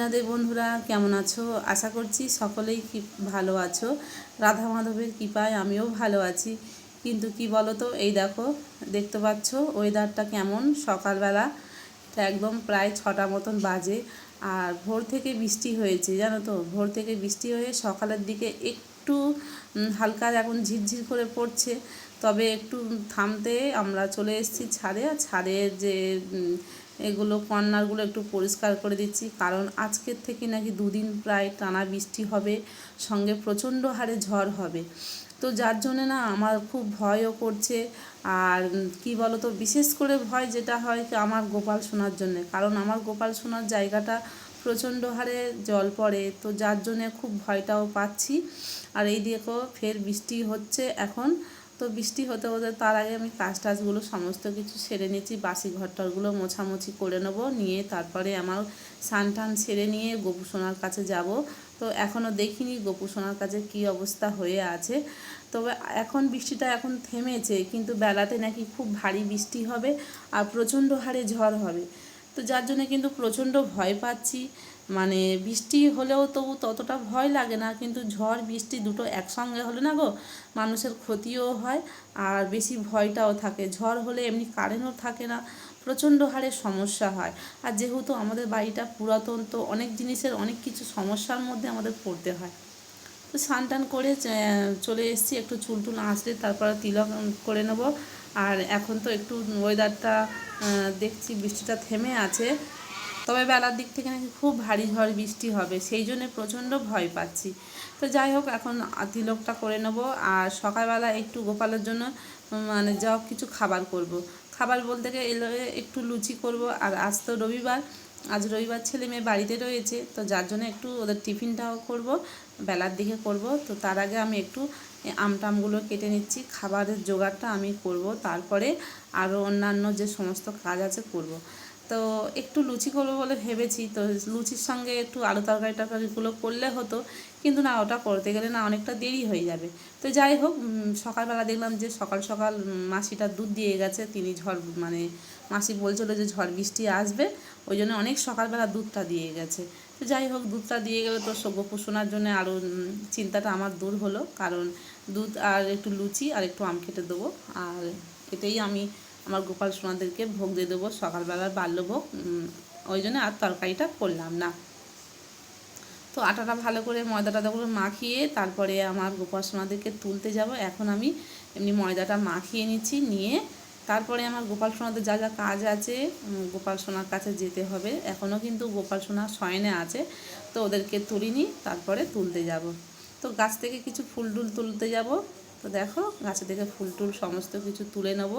রাধে বন্ধুরা, কেমন আছো? আশা করছি সকলেই কি ভালো আছো। রাধা মাধবের কৃপায় আমিও ভালো আছি। কিন্তু কি বলো তো এই দেখো, দেখতে পাচ্ছ ওয়েদারটা কেমন? সকালবেলা একদম প্রায় ছটা মতন বাজে, আর ভোর থেকে বৃষ্টি হয়েছে, জানো তো? ভোর থেকে বৃষ্টি হয়ে সকালের দিকে একটু হালকা এখন ঝিরঝির করে পড়ছে। তবে একটু থামতে আমরা চলে এসেছি ছাদে, আর ছাদের যে এগুলো কর্নারগুলো একটু পরিষ্কার করে দিচ্ছি। কারণ আজকের থেকে নাকি দুদিন প্রায় টানা বৃষ্টি হবে, সঙ্গে প্রচণ্ড হারে ঝড় হবে। তো যার জন্যে না আমার খুব ভয়ও করছে। আর কি বলো তো বিশেষ করে ভয় যেটা হয় আমার গোপাল সোনার জন্যে। কারণ আমার গোপাল সোনার জায়গাটা প্রচণ্ড হারে জল পড়ে, তো যার জন্যে খুব ভয়টাও পাচ্ছি। আর এই দেখো, ফের বৃষ্টি হচ্ছে এখন। তো বৃষ্টি হতে হতে তার আগে আমি কাজ টাজগুলো সমস্ত কিছু সেরে নিয়েছি, বাসি ঘরটরগুলো মোছামুছি করে নেব, নিয়ে তারপরে আমার স্নান টান সেরে নিয়ে গোপু সোনার কাছে যাব। তো এখনও দেখিনি গোপু সোনার কাছে কী অবস্থা হয়ে আছে। তবে এখন বৃষ্টিটা এখন থেমেছে, কিন্তু বেলাতে নাকি খুব ভারী বৃষ্টি হবে আর প্রচণ্ড হারে ঝড় হবে। তো যার জন্য কিন্তু প্রচণ্ড ভয় পাচ্ছি। মানে বৃষ্টি হলেও তবু ততটা ভয় লাগে না, কিন্তু ঝড়, বৃষ্টি দুটো একসঙ্গে হলে না গো মানুষের ক্ষতিও হয় আর বেশি ভয়টাও থাকে। ঝড় হলে এমনি কারেন্টও থাকে না, প্রচণ্ড হারে সমস্যা হয়। আর যেহেতু আমাদের বাড়িটা পুরাতন, তো অনেক জিনিসের অনেক কিছু সমস্যার মধ্যে আমাদের পড়তে হয়। তো স্নান টান করে চলে এসেছি, একটু চুল টুল আসলে তারপরে তিলক করে নেব। আর এখন তো একটু ওয়েদারটা দেখছি বৃষ্টিটা থেমে আছে। তবে বেলার দিক থেকে নাকি খুব ভারী ঝড় বৃষ্টি হবে সেই জন্য প্রচণ্ড ভয় পাচ্ছি। তো যাই হোক এখন তিলকটা করে নেব আর সকালবেলা একটু গোপালের জন্য মানে যা কিছু খাবার করব। খাবার বলতে গেলে একটু লুচি করব আর আজ তো রবিবার আজ রবিবার ছেলে মেয়ে বাড়িতে রয়েছে তো যার জন্য একটু ওদের টিফিনটাও করব বেলার দিকে করব। তো তার আগে আমি একটু এ, আম টামগুলো কেটে নিচ্ছি খাবারের জোগাড়টা আমি করব তারপরে আরও অন্যান্য যে সমস্ত কাজ আছে করব। তো একটু লুচি করব বলে ভেবেছি, তো লুচির সঙ্গে একটু আলু তরকারি টরকারিগুলো করলে হতো, কিন্তু না ওটা করতে গেলে না অনেকটা দেরি হয়ে যাবে। তো যাই হোক সকালবেলা দেখলাম যে সকাল সকাল মাসিটা দুধ দিয়ে গেছে, তিনি ঝড় মানে মাসি বলছিল যে ঝড় বৃষ্টি আসবে, ওই জন্য অনেক সকালবেলা দুধটা দিয়ে গেছে। তো যাই হোক, দুধটা দিয়ে গেলে তো গোপু শোনার জন্য আরও চিন্তাটা আমার দূর হলো, কারণ দুধ আর একটু লুচি আর একটু আম কেটে দেবো, আর এটাই আমি আমার গোপাল সোনাদেরকে ভোগ দিয়ে দেবো, সকালবেলার বাল্যভোগ ওই জন্য আর তরকারিটা করলাম না। তো আটাটা ভালো করে ময়দা টয়দাগুলো মাখিয়ে তারপরে আমার গোপাল সোনাদেরকে তুলতে যাব। এখন আমি এমনি ময়দাটা মাখিয়ে নিচ্ছি, নিয়ে তারপরে আমার গোপাল সোনাদের যা যা কাজ আছে গোপাল সোনার কাছে যেতে হবে। এখনও কিন্তু গোপাল সোনা শয়নে আছে, তো ওদেরকে তুলি তুলিনি, তারপরে তুলতে যাব। তো গাছ থেকে কিছু ফুল টুল তুলতে যাব। তো দেখো গাছে থেকে ফুল টুল সমস্ত কিছু তুলে নেব।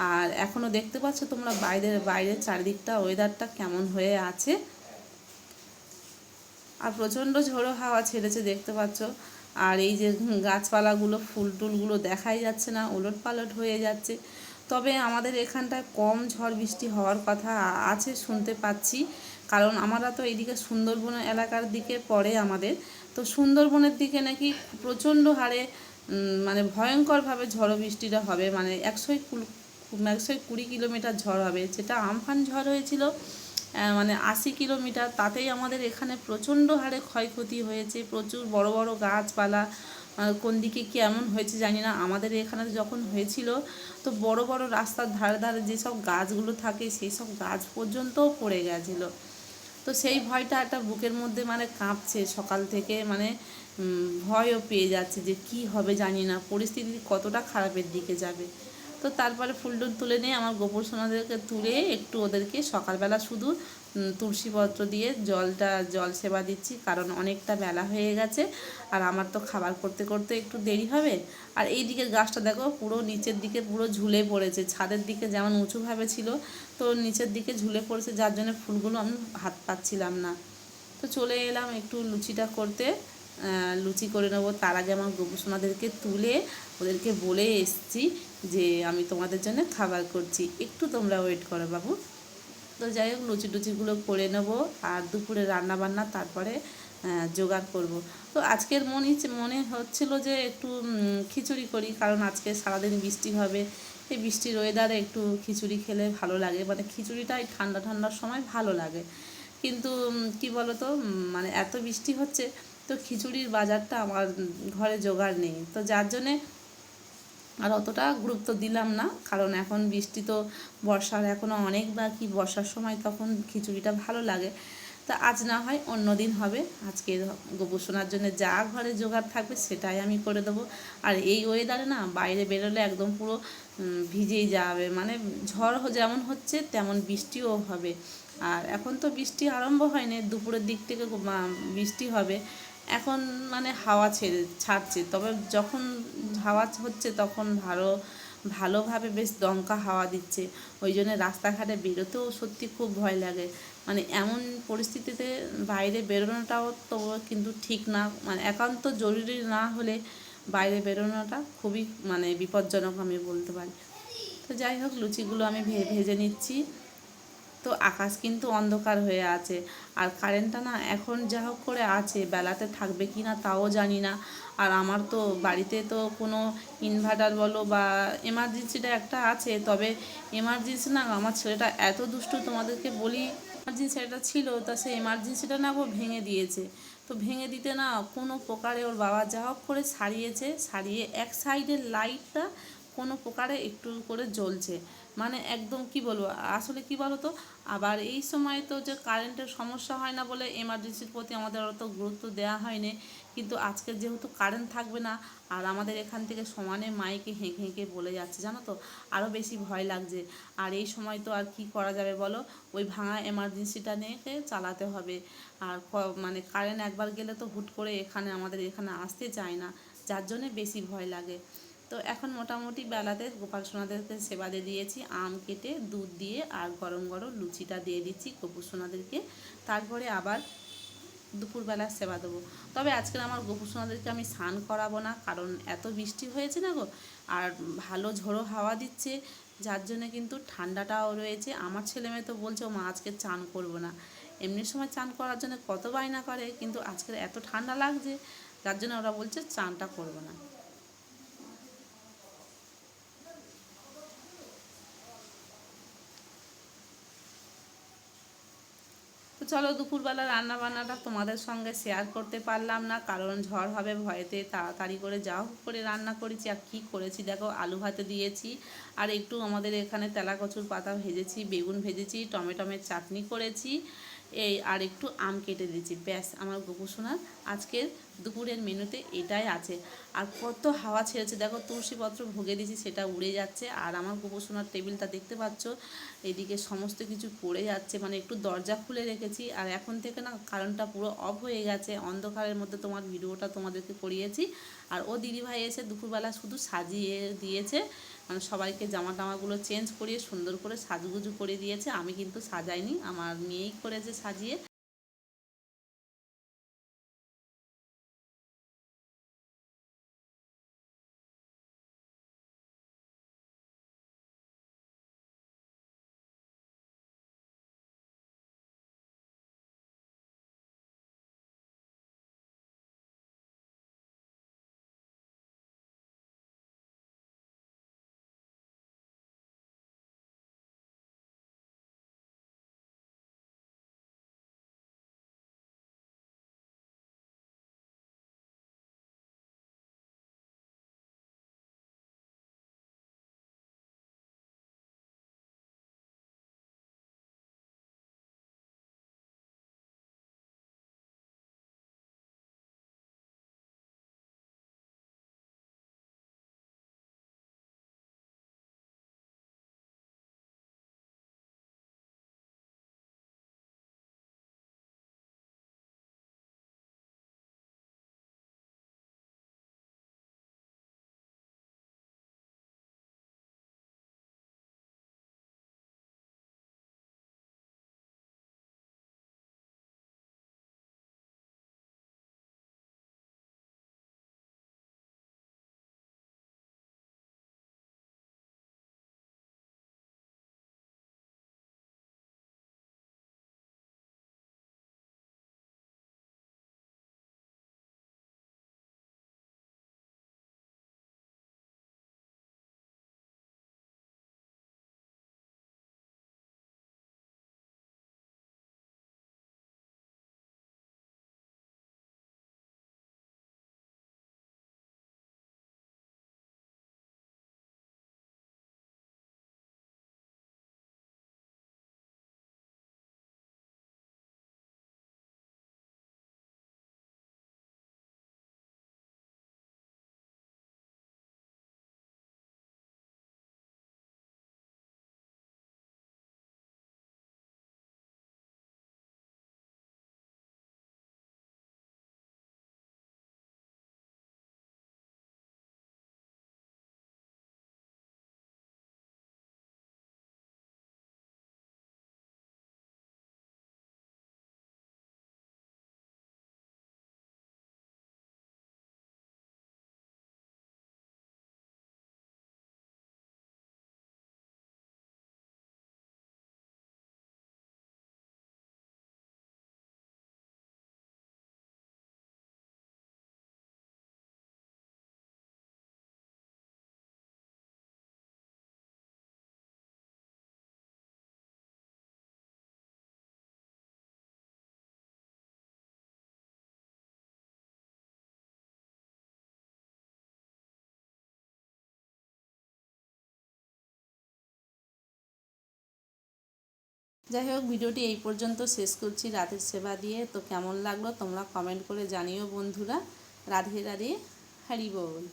আর এখনও দেখতে পাচ্ছ তোমরা বাইরের বাইরের চারিদিকটা ওয়েদারটা কেমন হয়ে আছে। আর প্রচণ্ড ঝোড়ো হাওয়া ছেড়েছে দেখতে পাচ্ছ। আর এই যে গাছপালাগুলো ফুল টুলগুলো দেখাই যাচ্ছে না ওলট পালট হয়ে যাচ্ছে। তবে আমাদের এখানটায় কম ঝড় বৃষ্টি হওয়ার কথা আছে, শুনতে পাচ্ছি। কারণ আমরা তো এইদিকে সুন্দরবন এলাকার দিকে পড়ে আমাদের। তো সুন্দরবনের দিকে নাকি প্রচণ্ড হারে মানে ভয়ঙ্করভাবে ঝড় বৃষ্টিটা হবে। মানে একশোই কুল- একশোই কুড়ি কিলোমিটার ঝড় হবে। যেটা আমফান ঝড় হয়েছিল মানে আশি কিলোমিটার, তাতেই আমাদের এখানে প্রচণ্ড হারে ক্ষয়ক্ষতি হয়েছে। প্রচুর বড় বড় গাছপালা কোন দিকে কেমন হয়েছে জানি না। আমাদের এখানে যখন হয়েছিল, তো বড় বড় রাস্তার ধারে ধারে যেসব গাছগুলো থাকে সেই সব গাছ পর্যন্তও পড়ে গেছিল। তো সেই ভয়টা একটা বুকের মধ্যে মানে কাঁপছে সকাল থেকে মানে ভয়ও পেয়ে যাচ্ছে যে কি হবে জানি না। পরিস্থিতি কতটা খারাপের দিকে যাবে। তো তারপরে ফুল টুল তুলে নিয়ে আমার গোপর সোনাদেরকে তুলে একটু ওদেরকে সকালবেলা শুধু তুলসীপত্র দিয়ে জলটা, জল সেবা দিচ্ছি, কারণ অনেকটা বেলা হয়ে গেছে। আর আমার তো খাবার করতে করতে একটু দেরি হবে। আর এই দিকের গাছটা দেখো, পুরো নিচের দিকে পুরো ঝুলে পড়েছে। ছাদের দিকে যেমন উঁচুভাবে ছিল, তো নিচের দিকে ঝুলে পড়েছে, যার জন্য ফুলগুলো আমি হাত পাচ্ছিলাম না। তো চলে এলাম একটু লুচিটা করতে। লুচি করে নেব। তার আগে আমার গোপুসোনাদেরকে তুলে ওদেরকে বলে এসছি যে আমি তোমাদের জন্য খাবার করছি। একটু তোমরা ওয়েট করো বাবু। তো যাই হোক, লুচি টুচিগুলো করে নেব আর দুপুরে রান্না বান্না তারপরে জোগাড় করব। তো আজকের মনে মনে হচ্ছিল যে একটু খিচুড়ি করি, কারণ আজকে সারাদিন বৃষ্টি হবে। এই বৃষ্টির ওয়েদারে একটু খিচুড়ি খেলে ভালো লাগে। মানে খিচুড়িটা এই ঠান্ডা ঠান্ডার সময় ভালো লাগে। কিন্তু কি বলো তো মানে এত বৃষ্টি হচ্ছে, তো খিচুড়ির বাজারটা আমার ঘরে জোগাড় নেই। তো যার জন্যে আর অতটা গুরুত্ব দিলাম না, কারণ এখন বৃষ্টি তো বর্ষার এখনও অনেক বাকি, বর্ষার সময় তখন খিচুড়িটা ভালো লাগে। তা আজ না হয় অন্য দিন হবে, আজকে সোনার জন্য যা ঘরে জোগাড় থাকবে সেটাই আমি করে দেবো। আর এই ওয়েদারে না বাইরে বেরোলে একদম পুরো ভিজেই যাবে মানে ঝড় যেমন হচ্ছে তেমন বৃষ্টিও হবে। আর এখন তো বৃষ্টি আরম্ভ হয়নি, দুপুরের দিক থেকে বৃষ্টি হবে। এখন মানে হাওয়া ছেড়ে ছাড়ছে। তবে যখন হাওয়া হচ্ছে তখন ভালো, ভালোভাবে বেশ দমকা হাওয়া দিচ্ছে। ওই জন্য রাস্তাঘাটে বেরোতেও সত্যি খুব ভয় লাগে। মানে এমন পরিস্থিতিতে বাইরে বেরোনোটাও তো কিন্তু ঠিক না। মানে একান্ত জরুরি না হলে বাইরে বেরোনোটা খুবই মানে বিপজ্জনক আমি বলতে পারি। তো যাই হোক, লুচিগুলো আমি ভেজে নিচ্ছি। তো আকাশ কিন্তু অন্ধকার হয়ে আছে। আর কারেন্টটা না এখন যা হোক করে আছে, বেলাতে থাকবে কি না তাও জানি না। আর আমার তো বাড়িতে তো কোনো ইনভার্টার বলো বা এমার্জেন্সিটা একটা আছে, তবে এমার্জেন্সি না, আমার ছেলেটা এত দুষ্টু তোমাদেরকে বলি এমার্জেন্সি একটা ছিল, তা সেই এমার্জেন্সিটা না ও ভেঙে দিয়েছে। তো ভেঙে দিতে না কোনো প্রকারে ওর বাবা যা হোক করে সারিয়েছে, সারিয়ে এক সাইডের লাইটটা কোনো প্রকারে একটু করে জ্বলছে। মানে একদম কি বলব, আসলে কি বলো তো আবার এই সময় তো যে কারেন্টের সমস্যা হয় না বলে এমার্জেন্সির প্রতি আমাদের অত গুরুত্ব দেওয়া হয়নি। কিন্তু আজকে যেহেতু কারেন্ট থাকবে না, আর আমাদের এখান থেকে সমানে মাইকে হেঁকে হেঁকে বলে যাচ্ছে, জানো তো? আরও বেশি ভয় লাগছে। আর এই সময় তো আর কি করা যাবে বলো? ওই ভাঙা এমার্জেন্সিটা নিয়ে চালাতে হবে। আর মানে কারেন্ট একবার গেলে তো হুট করে এখানে, আমাদের এখানে আসতে চায় না। যার জন্যে বেশি ভয় লাগে। তো এখন মোটামুটি বেলাতে গোপাল সোনাদেরকে সেবা দিয়ে দিয়েছি, আম কেটে, দুধ দিয়ে আর গরম গরম লুচিটা দিয়ে দিচ্ছি গোপুর সোনাদেরকে। তারপরে আবার দুপুরবেলা সেবা দেবো। তবে আজকের আমার গোপুর সোনাদেরকে আমি স্নান করাবো না, কারণ এত বৃষ্টি হয়েছে না গো, আর ভালো ঝোড়ো হাওয়া দিচ্ছে, যার জন্য কিন্তু ঠান্ডাটাও রয়েছে। আমার ছেলে মেয়ে তো বলছে ও মা, আজকে চান করব না। এমনি সময় চান করার জন্য কত বায়না করে, কিন্তু আজকের এত ঠান্ডা লাগছে, যার জন্য ওরা বলছে, চানটা করব না। চলো দুপুরবেলা রান্না বান্নাটা তোমাদের সঙ্গে শেয়ার করতে পারলাম না, কারণ ঝড় হবে ভয়েতে তাড়াতাড়ি করে যা হোক করে রান্না করেছি আর কী করেছি দেখো, আলু ভাতে দিয়েছি আর একটু আমাদের এখানে তেলা কচুর পাতা ভেজেছি, বেগুন ভেজেছি, টমেটোমের চাটনি করেছি এই আর একটু আম কেটে দিয়েছি, ব্যাস আমার গোপুসোনার আজকের দুপুরের মেনুতে এটাই আছে। আর কত হাওয়া ছেড়েছে, দেখো তুলসীপত্র ভুগে দিয়েছি, সেটা উড়ে যাচ্ছে। আর আমার গোপুসোনার টেবিলটা দেখতে পাচ্ছ, এদিকে সমস্ত কিছু পড়ে যাচ্ছে মানে একটু দরজা খুলে রেখেছি। আর এখন থেকে না, কারণটা পুরো অফ হয়ে গেছে, অন্ধকারের মধ্যে তোমার ভিডিওটা তোমাদেরকে করিয়েছি। আর ও দিদিভাই এসে দুপুরবেলা শুধু সাজিয়ে দিয়েছে মানে সবাইকে জামা টামাগুলো চেঞ্জ করিয়ে সুন্দর করে সাজগুজু করে দিয়েছে। আমি কিন্তু সাজাইনি, আমার মেয়েই করেছে সাজিয়ে। যাই হোক, ভিডিওটি এই পর্যন্ত শেষ করছি। রাধের সেবা দিয়ে। তো কেমন লাগল তোমরা কমেন্ট করে জানিও বন্ধুরা। রাধে রাধে, হরি বল।